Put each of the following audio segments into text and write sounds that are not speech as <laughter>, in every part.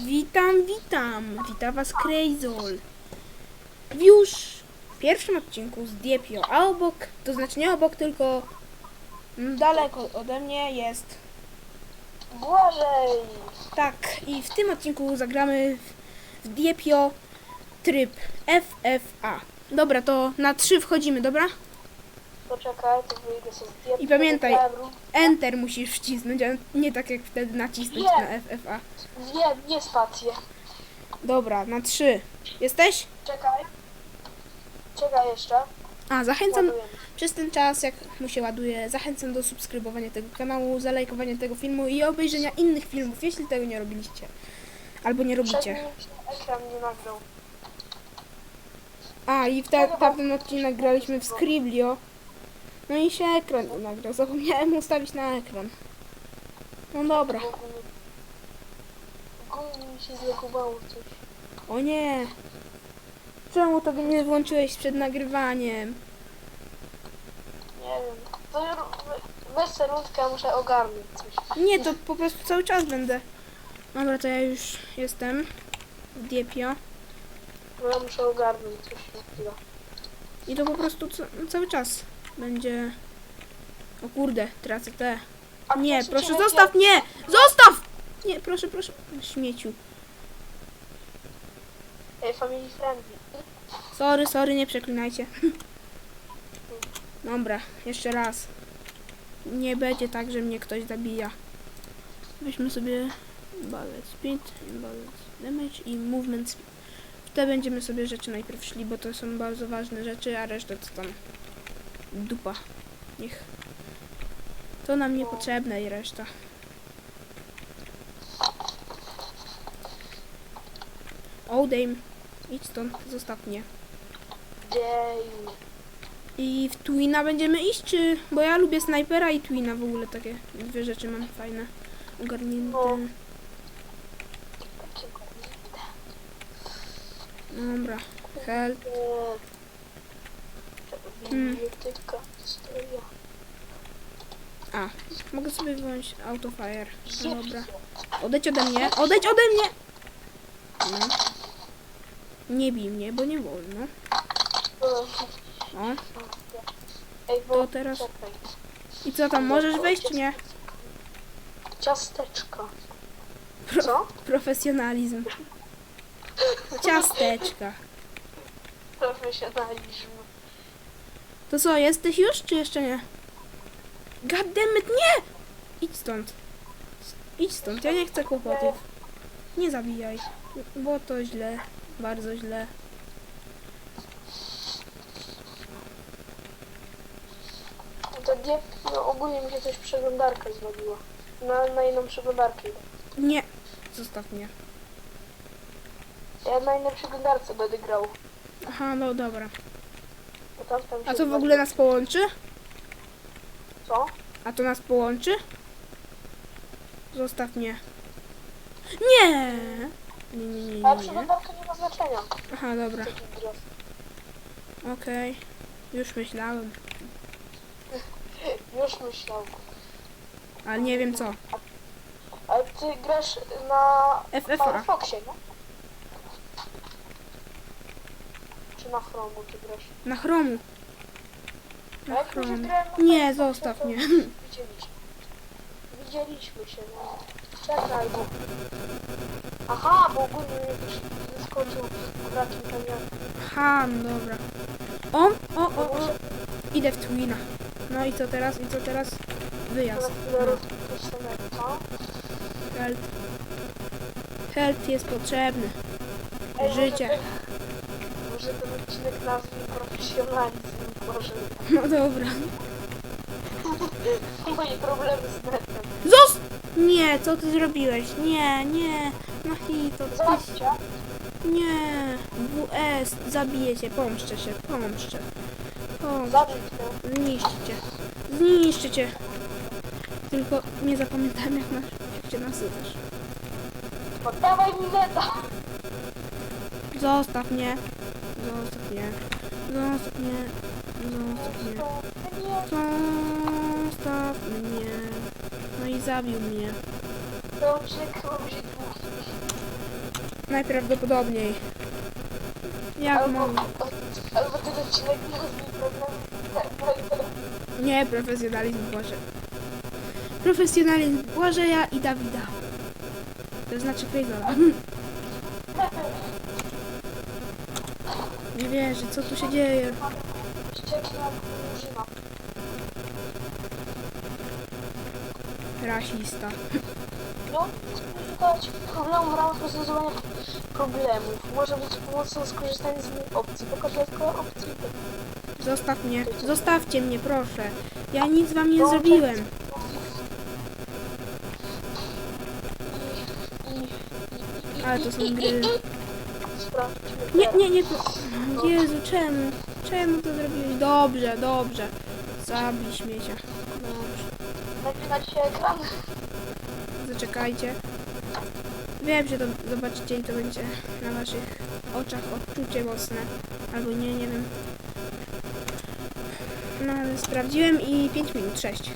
Witam, witam. Witam was Krejzol. Już w pierwszym odcinku z Diepio, a obok, to znaczy nie obok, tylko daleko ode mnie jest. Błażej! Tak, i w tym odcinku zagramy w, w Diepio tryb FFA. Dobra, to na trzy wchodzimy, dobra? Poczekaj, to wyjdę sobie z. I pamiętaj. Enter musisz wcisnąć, a nie tak jak wtedy nacisnąć Nie. na FFA. Nie, nie spację. Dobra, na trzy. Jesteś? Czekaj. Czekaj jeszcze. A, zachęcam. Przez ten czas, jak mu się ładuje, zachęcam do subskrybowania tego kanału, zalajkowania tego filmu i obejrzenia innych filmów, jeśli tego nie robiliście. Albo nie robicie. się ekran nie nagrał. A, i w ta, tamten odcinek graliśmy w Scriblio. No i się ekran nagrał. Zapomniałem ustawić na ekran. No dobra. Bo Ogólnie mi się zlegowało coś. O nie. Czemu tego nie włączyłeś przed nagrywaniem? Nie wiem. To ja ro- weź muszę ogarnąć coś. Nie, to po prostu cały czas będę. Dobra, to ja już jestem w Diepio. No ja muszę ogarnąć coś na chwilę. I to po prostu ca cały czas będzie. O kurde, tracę te. Nie, proszę cię, zostaw, nie! Zostaw! Nie, proszę, proszę. Śmieciu. Family friendly. Sorry, sorry, nie przeklinajcie. Dobra, jeszcze raz. Nie będzie tak, że mnie ktoś zabija. Weźmy sobie ballet speed, ballet damage i movement speed. W te będziemy sobie rzeczy najpierw szli, bo to są bardzo ważne rzeczy, a reszta to tam dupa. Niech. To nam niepotrzebne i reszta. Oldame, idź stąd, zostaw mnie. I w Twina będziemy iść, czy... Bo ja lubię snajpera i Twina w ogóle takie dwie rzeczy mam fajne. Ogarnięte. No. Dobra. Health. Historia. A, mogę sobie wyłączyć autofire. No dobra. Odejdź ode mnie, odejdź ode mnie! No. Nie bij mnie, bo nie wolno. O, Ej, bo To teraz- i co tam, możesz wejść czy nie? Ciasteczka. Pro- Co? Profesjonalizm. <laughs> Ciasteczka. Profesjonalizm. To co, jesteś już, czy jeszcze nie? Goddammit, nie! Idź stąd. Idź stąd, ja nie chcę kłopotów. Nie zabijaj, bo to źle, bardzo źle. To nie, no ogólnie mi się coś przeglądarka zrobiła. Na, na inną przeglądarkę. idę. Nie, zostaw mnie. Ja na innej przeglądarce będę grał. Aha, no dobra. Tam, tam A się to w ogóle nas połączy? Co? A to nas połączy? Zostaw mnie. Nie! Nie, nie, nie, Ale nie, nie. ma znaczenia. Aha, dobra, Taki okej. Już myślałem, <laughs> Już myślał. ale nie wiem co. Ale ty grasz na FFA. Firefoxie, nie? Czy na Chromu ty grasz? Na chromu. Na jak chromu. grałem na Nie, Firefoxie, zostaw to mnie. Widzieliśmy. Widzieliśmy się, no. Czekaj, bo... Aha, bo ogólnie mnie też wyskoczył z brakiem kamienia. Ha, no dobra. O, o, o, o. Idę w Twina. No i co teraz? I co teraz? Wyjazd. Health. Health jest potrzebny. Życie. Ten odcinek nazwie profesjonalizm, może No dobra. <laughs> moje problemy z netem. Zos! Nie, co ty zrobiłeś? Nie, nie. No hito, ty... Zobaczcie, Nie. WS, zabiję cię, pomszczę się, pomszczę. Pomszczę. cię. Zniszczę cię. Tylko nie zapamiętałem jak, masz, jak cię nazywasz. Oddawaj mi neta! Zostaw mnie. Mnie. Zostaw mnie. Zostaw mnie. Nie, Zostaw mnie. No i zabił mnie. będzie długi. Najprawdopodobniej. Jak Albo, mogę? albo ten odcinek problemu. Nie, profesjonalizm Błażeja. Profesjonalizm Błażeja i Dawida. To znaczy Krejzora. <laughs> wierzę, co tu się dzieje. Rasista. No, szukać problemów w ramach rozwiązywania problemów. Może być pomocą skorzystanie z innych opcji. Pokaż dodatkowe opcje. Zostaw mnie. Zostawcie mnie, proszę. Ja nic wam nie No, zrobiłem. Ale to są gry. Sprawdźmy. Nie, nie, nie. Jezu, czemu? Czemu to zrobiłeś? Dobrze, dobrze. Zabij śmiecia. Dobrze. Napinać się ekran. Zaczekajcie. Wiem, że to zobaczycie i to będzie na waszych oczach odczucie mocne. Albo nie, nie wiem. No ale sprawdziłem i 5 minut, 6.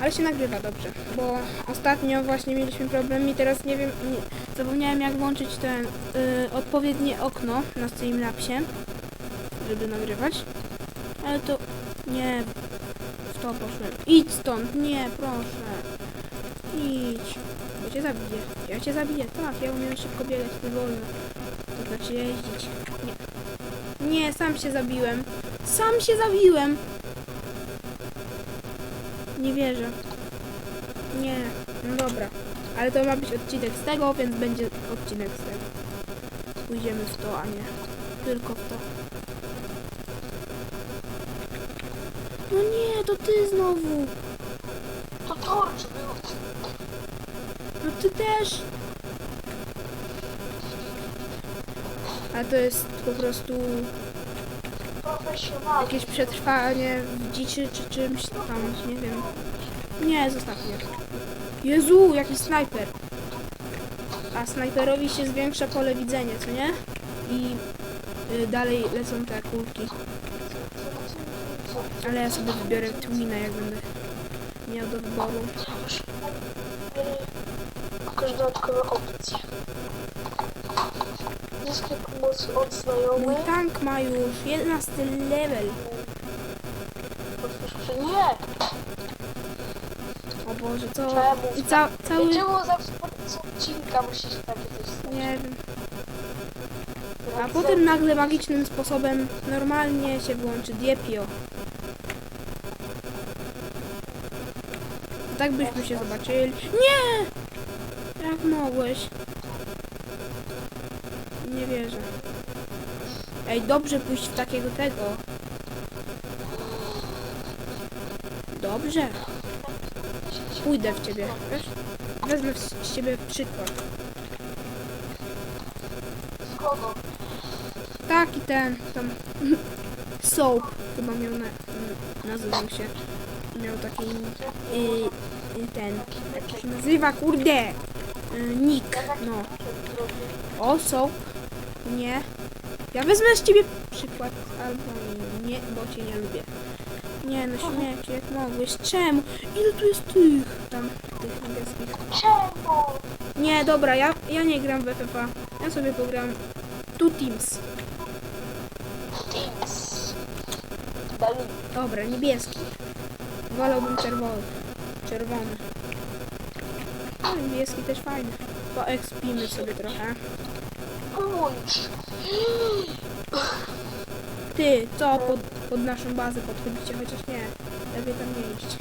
Ale się nagrywa dobrze, bo ostatnio właśnie mieliśmy problem i teraz nie wiem, nie, zapomniałem jak włączyć ten y, odpowiednie okno na Streamlabsie, żeby nagrywać. Ale to nie, w to poszłem. Idź stąd, nie, proszę. Idź. Bo cię zabiję. Ja cię zabiję. Tak, ja umiem szybko biegać, ty wolno. To znaczy jeździć. Nie. Nie, sam się zabiłem. Sam się zabiłem. Nie wierzę. Nie. No dobra. Ale to ma być odcinek z tego, więc będzie odcinek z tego. Pójdziemy w to, a nie tylko w to. No nie, to ty znowu. To torcz był. No ty też. A to jest po prostu Profesjonalny. jakieś przetrwanie w dziczy czy czymś tam, nie wiem. Nie, zostaw mnie. Jezu, jakiś snajper. A snajperowi się zwiększa pole widzenia, co nie? I y, dalej lecą te kulki. Ale ja sobie wybiorę Twina, jak będę miał do wyboru. Pokaż dodatkowe opcje. Zyskaj pomoc od Mój znajomych. tank ma już 11 level. Otwórz przy... Nie! O Boże, co? Czemu? I ca cały... Czemu zawsze podczas odcinka musisz takie coś stać? Nie wiem. A potem nagle magicznym sposobem normalnie się włączy Diepio. Tak byśmy się zobaczyli. Nie! Jak mogłeś? Nie wierzę. Ej, dobrze pójść w takiego tego. Dobrze. Pójdę w ciebie, wiesz? Wezmę z ciebie przykład. Z kogo? Taki ten, tam <laughs> Soap chyba miał na, nazywał się. Miał taki y, y, ten, jak się nazywa, kurde, y, nick, no. O, Soap, nie. Ja wezmę z ciebie przykład, albo nie, bo cię nie lubię. Nie, no śmieci, jak mogłeś, czemu? Ile tu jest tych, tam, tych niebieskich? Czemu? Nie, dobra, ja, ja nie gram w FFA. Ja sobie pogram Two Teams. Teams. Dobra, niebieski. Wolałbym czerwony. Czerwony. No, niebieski też fajny. Poekspimy sobie trochę. Ty, co pod, pod naszą bazę podchodzicie? Chociaż nie. Lepiej tam nie iść.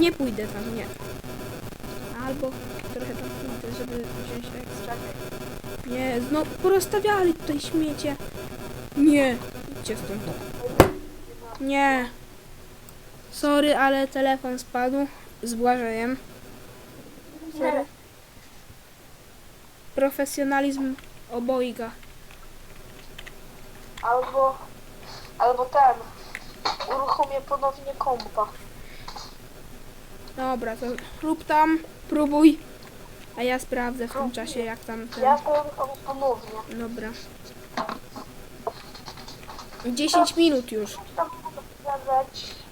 Nie pójdę tam, nie. Albo trochę tam pójdę, żeby wziąć ekstra. Nie, znowu porozstawiali tutaj śmiecie. Nie, idźcie stąd. Nie. Sorry, ale telefon spadł z Błażejem. Sorry. Profesjonalizm obojga. Albo... Albo ten. Uruchomię ponownie kompa. Dobra, to rób tam, próbuj. A ja sprawdzę w tym czasie, jak tam ten... Ja to uruchomię ponownie. Dobra. 10 minut już. Tam mogę sprawdzać.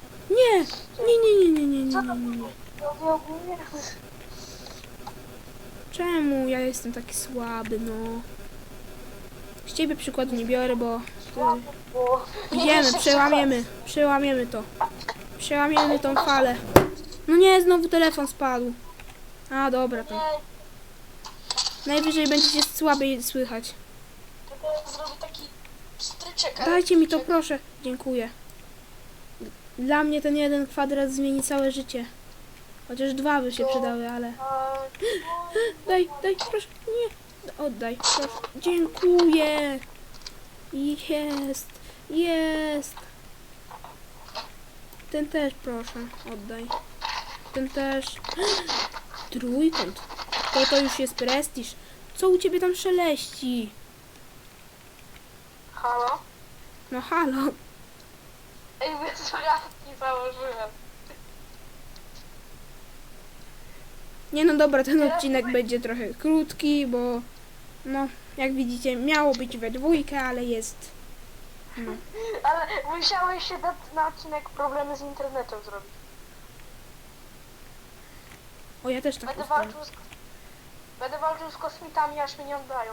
Nie! Nie, nie, nie, nie, nie, nie, nie, nie, nie. Czemu ja jestem taki słaby, no? Z ciebie przykładu nie biorę, bo... Bo... Idziemy, przełamiemy, przełamiemy to. Przełamiemy tą falę. No nie, znowu telefon spadł. A, dobra, to. Najwyżej będziecie słabiej słychać. zrobię taki stryczek. Dajcie mi to, proszę. Dziękuję. Dla mnie ten jeden kwadrat zmieni całe życie. Chociaż dwa by się przydały, ale... <laughs> Daj, daj, proszę, nie. Oddaj, proszę. Dziękuję. Jest, jest. Ten też, proszę, oddaj. Ten też. <gasps> Trójkąt. To to już jest prestiż. Co u ciebie tam szeleści? Halo? No halo. Wy słuchawki założyłem. Nie no dobra, ten odcinek będzie trochę krótki, bo no, jak widzicie, miało być we dwójkę, ale jest. No. <laughs> Ale musiałeś się na, na odcinek problemy z internetem zrobić. O, ja też tak Będę walczył z... Będę walczył z kosmitami, aż mnie nie oddają.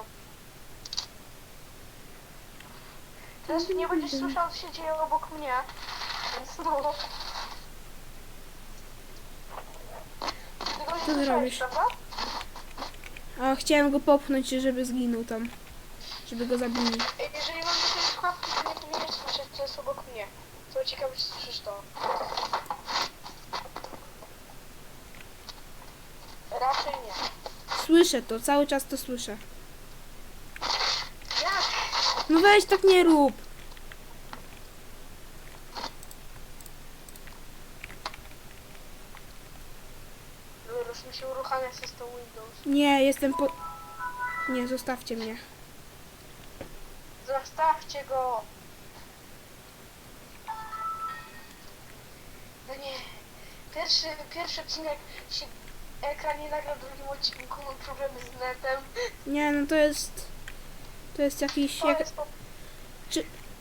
Teraz nie będziesz słyszał, co się dzieje obok mnie. Więc no... Ty go nie słyszałeś, zrobisz? prawda? A chciałem go popchnąć, żeby zginął tam. Żeby go zabili. Ej, Jeżeli mam jakieś słuchawki, to nie powinieneś słyszeć, co jest obok mnie. Co ciekawe, czy słyszysz to. Raczej nie. Słyszę to, cały czas to słyszę. No weź tak nie rób. Już mi się uruchamia system Windows. Nie, jestem po... Nie, zostawcie mnie. Zostawcie go! No nie. Pierwszy, pierwszy odcinek się ekran nie nagrał, w drugim odcinku mam problemy z netem. Nie, no to jest... To jest jakiś... Jak... po...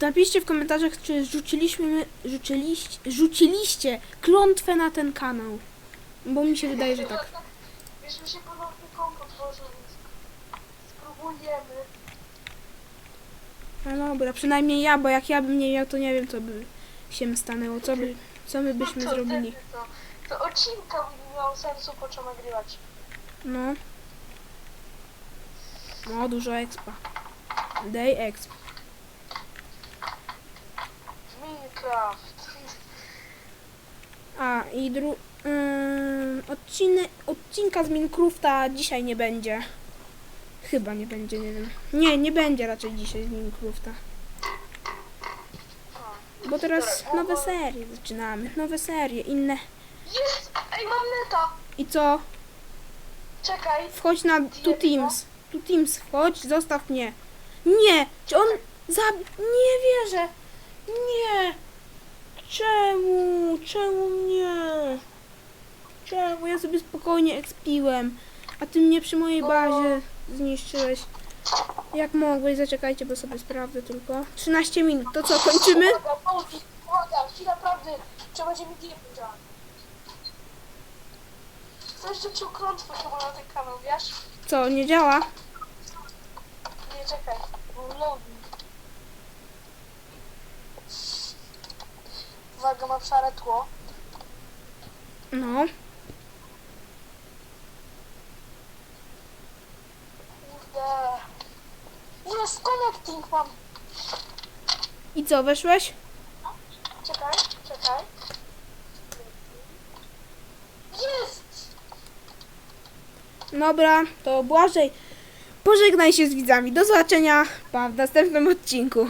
Napiszcie w komentarzach, czy rzuciliśmy... Rzuciliście... Rzuciliście klątwę na ten kanał. Bo mi się wydaje, że tak. Wiesz, mi się ponownie komp otworzył, więc spróbujemy. No dobra, przynajmniej ja, bo jak ja bym nie miał, to nie wiem, co by się stanęło. Co by... Co my byśmy No to zrobili. wtedy To, to odcinka by miało sensu, po czym nagrywać. No. No, dużo expa. Day exp. Minecraft. A, i dru... Odcinek, odcinka z Minecrafta dzisiaj nie będzie. Chyba nie będzie, nie wiem. Nie, nie będzie raczej dzisiaj z Minecrafta. Bo teraz nowe serie zaczynamy. Nowe serie, inne. Jest! Ej, mam neta! I co? Czekaj. Wchodź na Tu Teams. Tu Teams, wchodź, zostaw mnie. Nie! Czy on zab... Nie wierzę! Nie! Czemu? Czemu mnie? Czemu? Ja sobie spokojnie ekspiłem. A ty mnie przy mojej bazie zniszczyłeś. Jak mogłeś? Zaczekajcie, bo sobie sprawdzę tylko. 13 minut. To co, kończymy? Uwaga, chwila prawdy. Trzeba będzie mi diabł działać. Chcesz rzucił klątwę chyba na ten kanał, wiesz? Co, nie działa? Nie, czekaj. Bo loading. Uwaga, mam szare tło. No. Kurde. Jest connecting mam. I co, weszłeś? Czekaj, czekaj. Jest! Dobra, to Błażej. Pożegnaj się z widzami. Do zobaczenia w następnym odcinku.